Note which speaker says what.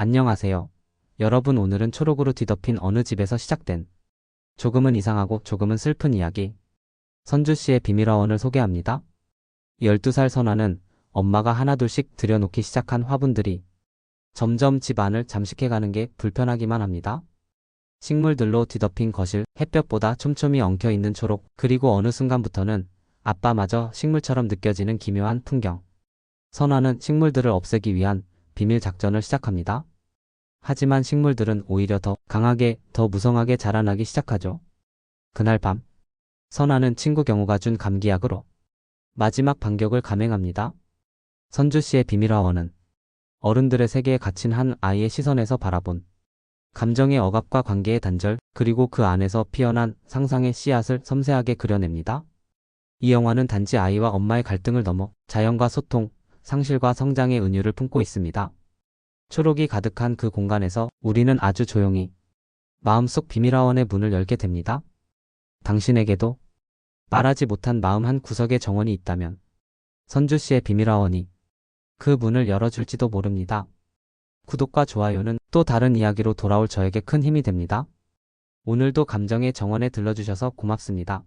Speaker 1: 안녕하세요. 여러분 오늘은 초록으로 뒤덮인 어느 집에서 시작된 조금은 이상하고 조금은 슬픈 이야기 선주 씨의 비밀화원을 소개합니다. 12살 선아는 엄마가 하나둘씩 들여놓기 시작한 화분들이 점점 집 안을 잠식해가는 게 불편하기만 합니다. 식물들로 뒤덮인 거실, 햇볕보다 촘촘히 엉켜있는 초록, 그리고 어느 순간부터는 아빠마저 식물처럼 느껴지는 기묘한 풍경. 선아는 식물들을 없애기 위한 비밀 작전을 시작합니다. 하지만 식물들은 오히려 더 강하게, 더 무성하게 자라나기 시작하죠. 그날 밤, 선아는 친구 경호가 준 감기약으로 마지막 반격을 감행합니다. 선주 씨의 비밀화원은 어른들의 세계에 갇힌 한 아이의 시선에서 바라본 감정의 억압과 관계의 단절, 그리고 그 안에서 피어난 상상의 씨앗을 섬세하게 그려냅니다. 이 영화는 단지 아이와 엄마의 갈등을 넘어 자연과 소통, 상실과 성장의 은유를 품고 있습니다. 초록이 가득한 그 공간에서 우리는 아주 조용히 마음속 비밀화원의 문을 열게 됩니다. 당신에게도 말하지 못한 마음 한 구석의 정원이 있다면 선주 씨의 비밀화원이 그 문을 열어줄지도 모릅니다. 구독과 좋아요는 또 다른 이야기로 돌아올 저에게 큰 힘이 됩니다. 오늘도 감정의 정원에 들러주셔서 고맙습니다.